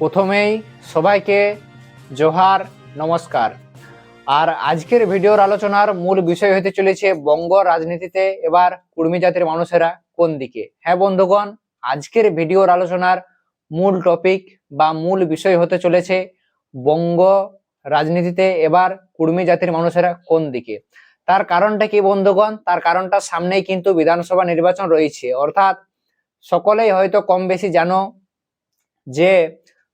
প্রথমেই সবাইকে জোহার, নমস্কার। আর আজকের ভিডিওর আলোচনার মূল বিষয় হতে চলেছে বঙ্গ রাজনীতিতে এবার কুর্মী জাতির মানুষেরা কোন দিকে? হ্যাঁ বন্ধুগণ, আজকের ভিডিওর আলোচনার মূল টপিক বা মূল বিষয় হতে চলেছে বঙ্গ রাজনীতিতে এবার কুর্মী জাতির মানুষেরা কোন দিকে? তার কারণটা কি বন্ধুগণ? তার কারণটা সামনেই কিন্তু বিধানসভা নির্বাচন রয়েছে। অর্থাৎ সকলেই হয়তো কম বেশি জানো যে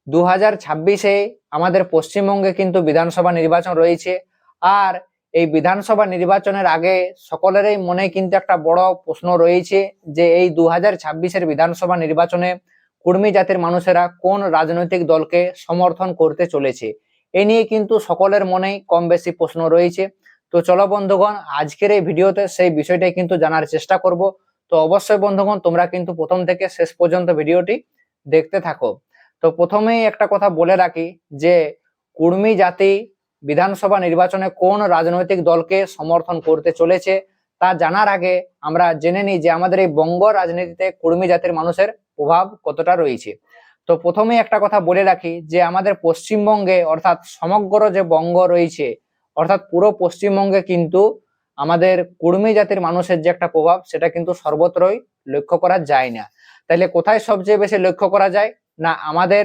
দু হাজার ছাব্বিশে আমাদের পশ্চিমবঙ্গে কিন্তু বিধানসভা নির্বাচন রয়েছে। আর এই বিধানসভা নির্বাচনের আগে সকলেরই মনে কিন্তু একটা বড় প্রশ্ন রয়েছে যে এই দু হাজার ছাব্বিশের বিধানসভা নির্বাচনে কুর্মী জাতির মানুষেরা কোন রাজনৈতিক দলকে সমর্থন করতে চলেছে? এ নিয়ে কিন্তু সকলের মনেই কম বেশি প্রশ্ন রয়েছে। তো চলো বন্ধুগণ, আজকের এই ভিডিওতে সেই বিষয়টাই কিন্তু জানার চেষ্টা করব। তো অবশ্যই বন্ধুগণ, তোমরা কিন্তু প্রথম থেকে শেষ পর্যন্ত ভিডিওটি দেখতে থাকো। তো প্রথমেই একটা কথা বলে রাখি যে কুর্মী জাতি বিধানসভা নির্বাচনে কোন রাজনৈতিক দলকে সমর্থন করতে চলেছে তা জানার আগে আমরা জেনে নিই যে আমাদের এই বঙ্গ রাজনীতিতে কুর্মী জাতির মানুষের প্রভাব কতটা রয়েছে। তো প্রথমেই একটা কথা বলে রাখি যে আমাদের পশ্চিমবঙ্গে অর্থাৎ সমগ্র যে বঙ্গ রয়েছে, অর্থাৎ পুরো পশ্চিমবঙ্গে কিন্তু আমাদের কুর্মী জাতির মানুষের যে একটা প্রভাব সেটা কিন্তু সর্বত্রই লক্ষ্য করা যায় না। তাহলে কোথায় সবচেয়ে বেশি লক্ষ্য করা যায়? না আমাদের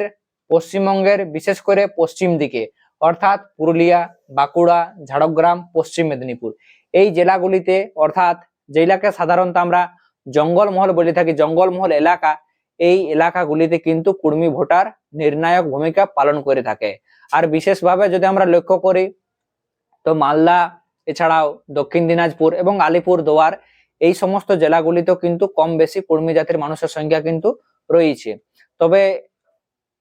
পশ্চিমবঙ্গের বিশেষ করে পশ্চিম দিকে, অর্থাৎ পুরুলিয়া, বাঁকুড়া, ঝাড়গ্রাম, পশ্চিম মেদিনীপুর। এই জেলাগুলিতে অর্থাৎ জেলাকে সাধারণত আমরা জঙ্গলমহল বলে থাকি, জঙ্গলমহল এলাকা, এই এলাকাগুলিতে কিন্তু কুর্মী ভোটার নির্ণায়ক ভূমিকা পালন করে থাকে। আর বিশেষভাবে যদি আমরা লক্ষ্য করি, তো মালদা, এছাড়াও দক্ষিণ দিনাজপুর এবং আলিপুর দোয়ার, এই সমস্ত জেলাগুলিতেও কিন্তু কম বেশি কুর্মী জাতির মানুষের সংখ্যা কিন্তু রয়েছে। তবে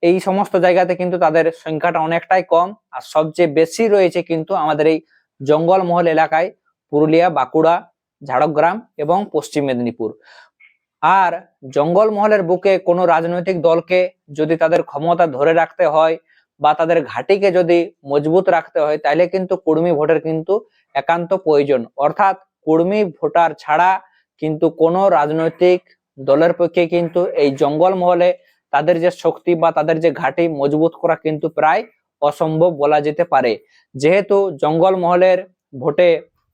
এই সমস্ত জায়গাতে কিন্তু তাদের সংখ্যাটা অনেকটাই কম। আর সবচেয়ে বেশি রয়েছে কিন্তু আমাদের এই জঙ্গলমহল এলাকায় পুরুলিয়া, বাঁকুড়া, ঝাড়গ্রাম এবং পশ্চিম মেদিনীপুর। আর জঙ্গলমহলের বুকে কোনো রাজনৈতিক দলকে যদি তাদের ক্ষমতা ধরে রাখতে হয় বা তাদের ঘাটিকে যদি মজবুত রাখতে হয় তাহলে কিন্তু কুর্মী ভোটের কিন্তু একান্ত প্রয়োজন। অর্থাৎ কুর্মী ভোটার ছাড়া কিন্তু কোনো রাজনৈতিক দলের পক্ষে কিন্তু এই জঙ্গলমহলে তাদের যে শক্তি বা তাদের যে ঘাঁটি মজবুত করা কিন্তু প্রায় অসম্ভব বলা যেতে পারে। যেহেতু জঙ্গলমহলের ভোটে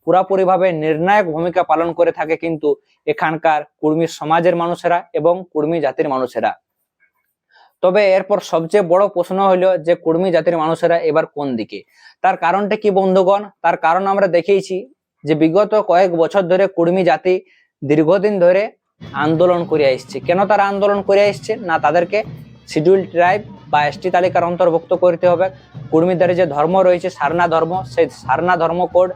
পুরাপুরিভাবে নির্ণায়ক ভূমিকা পালন করে থাকে কিন্তু এখানকার কুর্মী সমাজের মানুষেরা এবং কুর্মী জাতির মানুষেরা। তবে এরপর সবচেয়ে বড় প্রশ্ন হলো যে কুর্মী জাতির মানুষেরা এবার কোন দিকে? তার কারণটা কি বন্ধুগণ? তার কারণ আমরা দেখেইছি যে বিগত কয়েক বছর ধরে কুর্মী জাতি দীর্ঘদিন ধরে আন্দোলন করে আসছে কেন তারা আন্দোলন করে আসছে না, তাদেরকে শিডিউল ট্রাইব বা এসটি তালিকার অন্তর্ভুক্ত করতে হবে। কুর্মীদের যে ধর্ম রয়েছে, সারনা ধর্ম, সেই সারনা ধর্ম কোড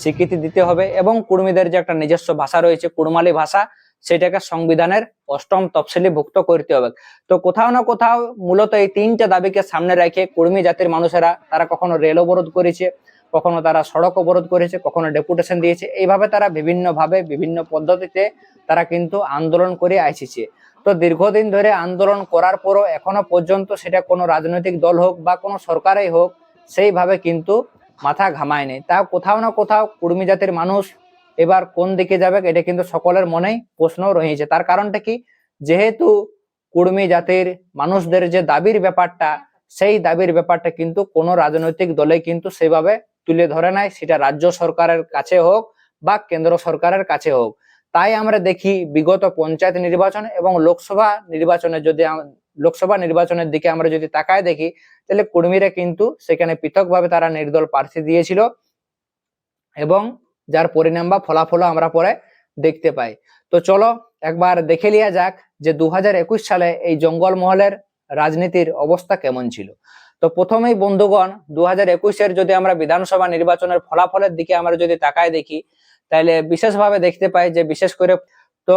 স্বীকৃতি দিতে হবে এবং কুর্মীদের যে একটা নিজস্ব ভাষা রয়েছে, কুড়মালি ভাষা, সেটাকে সংবিধানের অষ্টম তফসিলি ভুক্ত করতে হবে। তো কোথাও না কোথাও মূলত এই তিনটা দাবিকে সামনে রেখে কুর্মী জাতির মানুষেরা, তারা কখনো রেল অবরোধ করেছে কখনো তারা সড়ক অবরোধ করেছে, কখনো ডেপুটেশন দিয়েছে, এইভাবে তারা বিভিন্নভাবে, বিভিন্ন পদ্ধতিতে তারা কিন্তু আন্দোলন করে আসছে। তো দীর্ঘদিন ধরে আন্দোলন করার পরও এখনও পর্যন্ত সেটা কোনো রাজনৈতিক দল হোক বা কোনো সরকারই হোক, সেইভাবে কিন্তু মাথা ঘামায়নি। তা কোথাও না কোথাও কুর্মী জাতির মানুষ এবার কোন দিকে যাবে এটা কিন্তু সকলের মনেই প্রশ্ন রয়েছে তার কারণটা কি? যেহেতু কুর্মী জাতির মানুষদের যে দাবির ব্যাপারটা, সেই দাবির ব্যাপারটা কিন্তু কোনো রাজনৈতিক দলে কিন্তু সেভাবে তুলে ধরে নাই, সেটা রাজ্য সরকারের কাছে হোক বা কেন্দ্র সরকারের কাছে হোক। তাই আমরা দেখি বিগত পঞ্চায়েত নির্বাচন এবং লোকসভা নির্বাচনে যদি লোকসভা নির্বাচনের দিকে আমরা যদি তাকায় দেখি, তাহলে কর্মীরা কিন্তু সেখানে পৃথকভাবে তারা নির্দল প্রার্থী দিয়েছিল এবং যার পরিণাম বা ফলাফল আমরা পরে দেখতে পাই। তো চলো একবার দেখে লিয়া যাক যে দু হাজার একুশ সালে এই জঙ্গলমহলের রাজনীতির অবস্থা কেমন ছিল? তো প্রথমেই বন্ধুগণ দু হাজার একুশের যদি আমরা বিধানসভা নির্বাচনের ফলাফলের দিকে আমরা যদি তাকায় দেখি, তাহলে বিশেষভাবে দেখতে পাই যে বিশেষ করে তো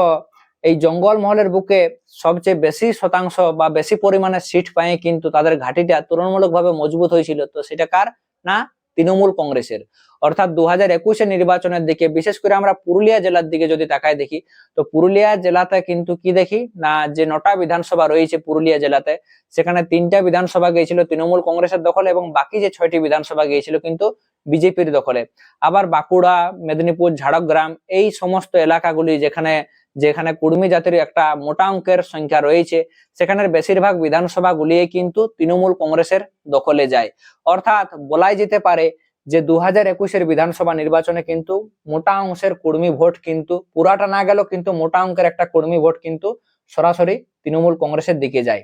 এই জঙ্গলমহলের বুকে সবচেয়ে বেশি শতাংশ বা বেশি পরিমাণে সিট পায় কিন্তু তাদের ঘাটিটা তুলনামূলকভাবে মজবুত হয়েছিল। তো সেটা কার? না তৃণমূল কংগ্রেসের। অর্থাৎ দু হাজার নির্বাচনের দিকে, বিশেষ করে আমরা পুরুলিয়া জেলার দিকে যদি তাকায় দেখি, তো পুরুলিয়া জেলাতে কিন্তু কি দেখি? না, যে নটা বিধানসভা রয়েছে পুরুলিয়া জেলাতে, সেখানে তিনটা বিধানসভা গিয়েছিল তৃণমূল কংগ্রেসের দখলে এবং বাকি যে ছয়টি বিধানসভা গিয়েছিল কিন্তু বিজেপির দখলে। আবার বাঁকুড়া, মেদিনীপুর, ঝাড়গ্রাম, এই সমস্ত এলাকাগুলি যেখানে যেখানে কুর্মী জাতির একটা মোটা অঙ্কের সংখ্যা রয়েছে, সেখানের বেশিরভাগ বিধানসভা গুলিয়ে কিন্তু তৃণমূল কংগ্রেসের দখলে যায়। অর্থাৎ বলাই যেতে পারে যে দু হাজার একুশের বিধানসভা নির্বাচনে কিন্তু মোটা অংশের কর্মী ভোট কিন্তু পুরাটা না গেল কিন্তু মোটা অঙ্কের একটা কর্মী ভোট কিন্তু সরাসরি তৃণমূল কংগ্রেসের দিকে যায়।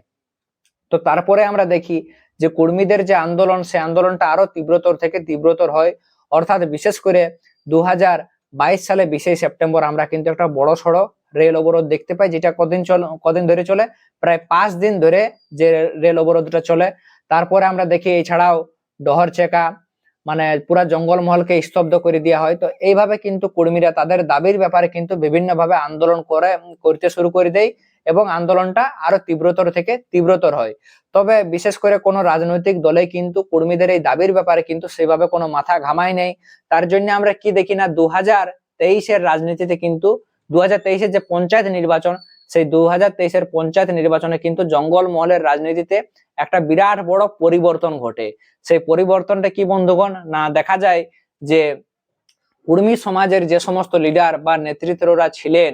তো তারপরে আমরা দেখি যে কর্মীদের যে আন্দোলন, সে আন্দোলনটা আরও তীব্রতর থেকে তীব্রতর হয়। অর্থাৎ বিশেষ করে দু সালে বিশে সেপ্টেম্বর আমরা কিন্তু একটা বড় সড়ো রেল অবরোধ দেখতে পাই, যেটা কদিন চল, কদিন ধরে চলে? প্রায় পাঁচ দিন ধরে যে রেল অবরোধটা চলে। তারপরে আমরা দেখি এছাড়াও ডহর চেকা মানে পুরা জঙ্গলমহলকে স্তব্ধ করে দেওয়া হয়। তো এইভাবে কিন্তু কর্মীরা তাদের দাবির ব্যাপারে কিন্তু বিভিন্নভাবে আন্দোলন করে, করতে শুরু করে দেয় এবং আন্দোলনটা আরও তীব্রতর থেকে তীব্রতর হয়। তবে বিশেষ করে কোনো রাজনৈতিক দলে কিন্তু কর্মীদের এই দাবির ব্যাপারে কিন্তু সেভাবে কোনো মাথা ঘামাই নেই। তার জন্য আমরা কি দেখি না দু হাজার তেইশের রাজনীতিতে কিন্তু দু হাজার যে পঞ্চায়েত নির্বাচন, সেই দু হাজার পঞ্চায়েত নির্বাচনে কিন্তু জঙ্গলমহলের রাজনীতিতে একটা বিরাট বড় পরিবর্তন ঘটে। সেই পরিবর্তনটা কি, বন্ধুগণ? না, দেখা যায় যে কুর্মী সমাজের যে সমস্ত লিডার বা নেতৃত্বরা ছিলেন,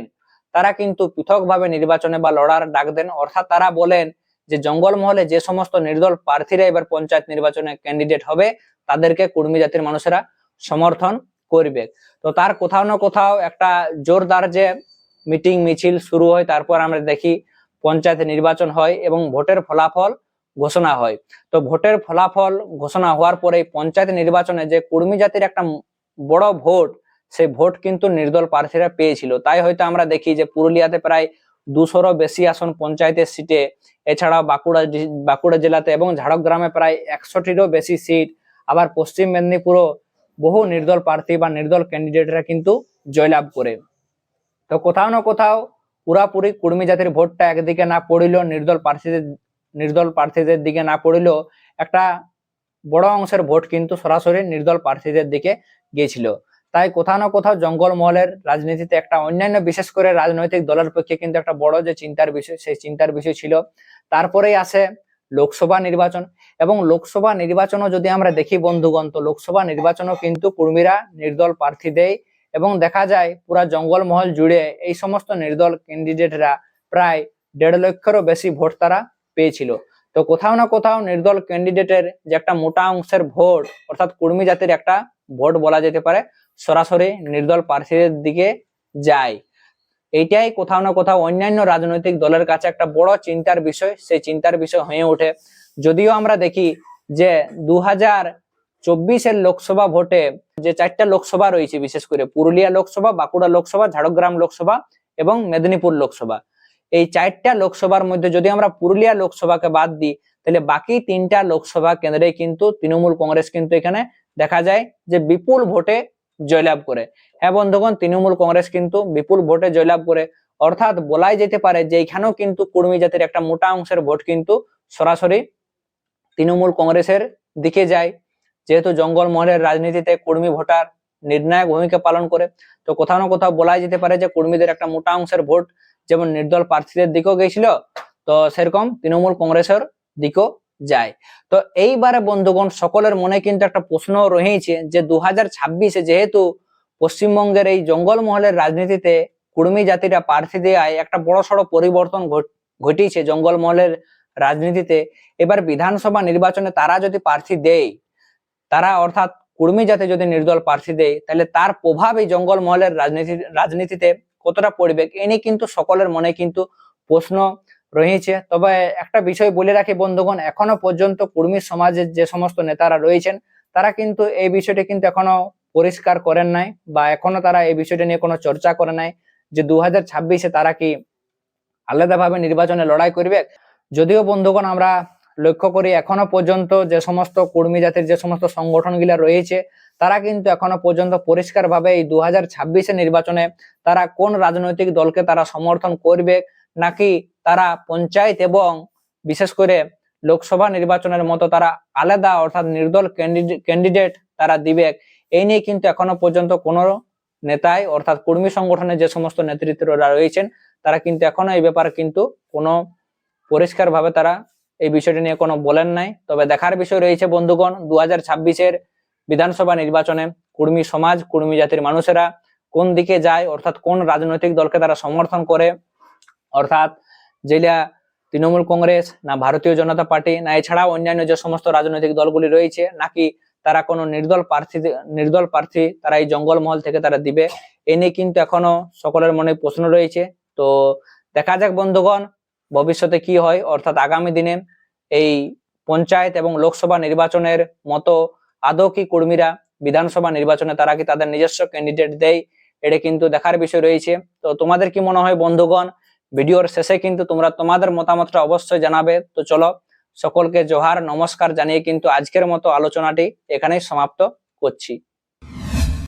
তারা কিন্তু পৃথকভাবে নির্বাচনে বা লড়ার ডাক দেন। অর্থাৎ তারা বলেন যে জঙ্গলমহলে যে সমস্ত নির্দল প্রার্থীরা এবার পঞ্চায়েত নির্বাচনে ক্যান্ডিডেট হবে, তাদেরকে কুর্মী জাতির মানুষেরা সমর্থন করবে। তো তার কোথাও না কোথাও একটা জোরদার যে মিটিং, মিছিল শুরু হয়, তারপর আমরা দেখি পঞ্চায়েত নির্বাচন হয় এবং ভোটের ফলাফল ঘোষণা হয়। তো ভোটের ফলাফল ঘোষণা হওয়ার পরে পঞ্চায়েত নির্বাচনে যে কুর্মী জাতির একটা বড় ভোট সেই ভোট কিন্তু নির্দল প্রার্থীরা পেয়েছিল। তাই হয়তো আমরা দেখি যে পুরুলিয়াতে প্রায় দুশোরও বেশি আসন পঞ্চায়েতের সিটে। এছাড়াও বাঁকুড়া বাঁকুড়া জেলাতে এবং ঝাড়গ্রামে প্রায় একশোটিরও বেশি সিট। আবার পশ্চিম মেদিনীপুরও বহু নির্দল প্রার্থী বা নির্দল ক্যান্ডিডেটরা কিন্তু জয়লাভ করে। তো কোথাও না কোথাও পুরাপুরি কুর্মী জাতির ভোটটা একদিকে না পড়িল নির্দল প্রার্থীদের নির্দল প্রার্থীদের দিকে না পড়িল একটা বড় অংশের ভোট কিন্তু সরাসরি নির্দল প্রার্থীদের দিকে গিয়েছিল। তাই কোথাও না কোথাও জঙ্গলমহলের রাজনীতিতে একটা অন্যান্য বিশেষ করে রাজনৈতিক দলের পক্ষে কিন্তু একটা বড় যে চিন্তার বিষয়, সেই চিন্তার বিষয় ছিল। তারপরেই আসে লোকসভা নির্বাচন এবং লোকসভা নির্বাচনও যদি আমরা দেখি বন্ধুগণ, তো লোকসভা নির্বাচনও কিন্তু কর্মীরা নির্দল প্রার্থী দেয় এবং দেখা যায় পুরা জঙ্গলমহল জুড়ে এই সমস্ত নির্দল ক্যান্ডিডেটরা প্রায় দেড় লক্ষেরও বেশি ভোট তারা পেয়েছিল। তো কোথাও না কোথাও নির্দল ক্যান্ডিডেটের যে একটা মোটা অংশের ভোট, অর্থাৎ কর্মী জাতির একটা ভোট বলা যেতে পারে, সরাসরি নির্দল প্রার্থীদের দিকে যায়। এইটাই কোথাও না কোথাও অন্যান্য রাজনৈতিক দলের কাছে একটা বড় চিন্তার বিষয়, সেই চিন্তার বিষয় হয়ে ওঠে। যদিও আমরা দেখি যে দু হাজার চব্বিশের লোকসভা ভোটে যে চারটা লোকসভা রয়েছে, বিশেষ করে পুরুলিয়া লোকসভা, বাঁকুড়া লোকসভা, ঝাড়গ্রাম লোকসভা এবং মেদিনীপুর লোকসভা। এই চারটা লোকসভার মধ্যে যদি আমরা পুরুলিয়া লোকসভাকে বাদ দিই, তাহলে বাকি তিনটা লোকসভা কেন্দ্রে কিন্তু তৃণমূল কংগ্রেস কিন্তু এখানে দেখা যায় যে বিপুল ভোটে জয়লাভ করে। হ্যাঁ বন্ধুগণ, তৃণমূল কংগ্রেস কিন্তু বিপুল ভোটে জয়লাভ করে। অর্থাৎ বলাই যেতে পারে যে এখানেও কিন্তু কর্মী জাতির একটা মোটা অংশের ভোট কিন্তু সরাসরি তৃণমূল কংগ্রেসের দিকে যায়। যেহেতু জঙ্গলমহলের রাজনীতিতে কর্মী ভোটার নির্ণায়ক ভূমিকা পালন করে, তো কোথাও না কোথাও বলাই যেতে পারে যে কর্মীদের একটা মোটা অংশের ভোট যেমন নির্দল প্রার্থীদের দিকেও গেছিল, তো সেরকম তৃণমূল কংগ্রেসের দিকেও যায়। তো এইবারে বন্ধুগণ, সকলের মনে কিন্তু একটা প্রশ্ন রয়েছে যে দু হাজার ছাব্বিশে যেহেতু পশ্চিমবঙ্গের এই জঙ্গলমহলের রাজনীতিতে কুর্মী জাতিরা প্রার্থী দেওয়ায় একটা বড় সড়ো পরিবর্তন ঘট- ঘটিয়েছে জঙ্গলমহলের রাজনীতিতে, এবার বিধানসভা নির্বাচনে তারা যদি প্রার্থী দেয়, তারা অর্থাৎ কুর্মী জাতি যদি নির্দল প্রার্থী দেয়, তাহলে তার প্রভাব এই জঙ্গলমহলের রাজনীতি, রাজনীতিতে কতটা পড়বে, এ নিয়ে কিন্তু সকলের মনে কিন্তু প্রশ্ন রয়েছে। তবে একটা বিষয় বলে রাখি বন্ধুগণ, এখনও পর্যন্ত কুর্মী সমাজের যে সমস্ত নেতারা রয়েছেন, তারা কিন্তু এই বিষয়টি কিন্তু এখনও পরিষ্কার করেন নাই বা এখনও তারা এই বিষয়টা নিয়ে কোনো চর্চা করে নাই যে দু হাজার ছাব্বিশে তারা কি আলাদাভাবে নির্বাচনে লড়াই করবে। যদিও বন্ধুগণ, আমরা লক্ষ্য করি এখনও পর্যন্ত যে সমস্ত কর্মী জাতির যে সমস্ত সংগঠনগুলো রয়েছে, তারা কিন্তু এখনও পর্যন্ত পরিষ্কারভাবে এই দু হাজার নির্বাচনে তারা কোন রাজনৈতিক দলকে তারা সমর্থন করবে নাকি তারা পঞ্চায়েত এবং বিশেষ করে লোকসভা নির্বাচনের মতো তারা আলাদা অর্থাৎ নির্দল ক্যান্ডিডেট তারা দিবে? এই নিয়ে কিন্তু এখনও পর্যন্ত কোনো নেতাই অর্থাৎ কর্মী সংগঠনের যে সমস্ত নেতৃত্বরা রয়েছেন, তারা কিন্তু এখনও এই ব্যাপারে কিন্তু কোনো পরিষ্কারভাবে তারা এই বিষয়টি নিয়ে কোনো বলেন নাই। তবে দেখার বিষয় রয়েছে বন্ধুগণ দু হাজার ছাব্বিশের বিধানসভা নির্বাচনে কুর্মী সমাজ, কুর্মী জাতির মানুষেরা কোন দিকে যায়, অর্থাৎ কোন রাজনৈতিক দলকে তারা সমর্থন করে অর্থাৎ যেটা তৃণমূল কংগ্রেস, না ভারতীয় জনতা পার্টি, না এছাড়াও অন্যান্য যে সমস্ত রাজনৈতিক দলগুলি রয়েছে, নাকি তারা কোনো নির্দল প্রার্থী নির্দল প্রার্থী তারা এই জঙ্গলমহল থেকে তারা দিবে, এ নিয়ে কিন্তু এখনও সকলের মনে প্রশ্ন রয়েছে। তো দেখা যাক বন্ধুগণ, ভবিষ্যতে কি হয়? অর্থাৎ আগামী দিনে এই পঞ্চায়েত এবং লোকসভা নির্বাচনের মতো আদৌ কি কর্মীরা বিধানসভা নির্বাচনে তারা কি তাদের নিজস্ব ক্যান্ডিডেট দেয়, এটা কিন্তু দেখার বিষয় রয়েছে। তো তোমাদের কি মনে হয় বন্ধুগণ? ভিডিওর শেষে কিন্তু তোমরা তোমাদের মতামতটা অবশ্যই জানাবে। তো চলো, সকলকে জোহার, নমস্কার জানিয়ে কিন্তু আজকের মতো আলোচনাটি এখানেই সমাপ্ত করছি।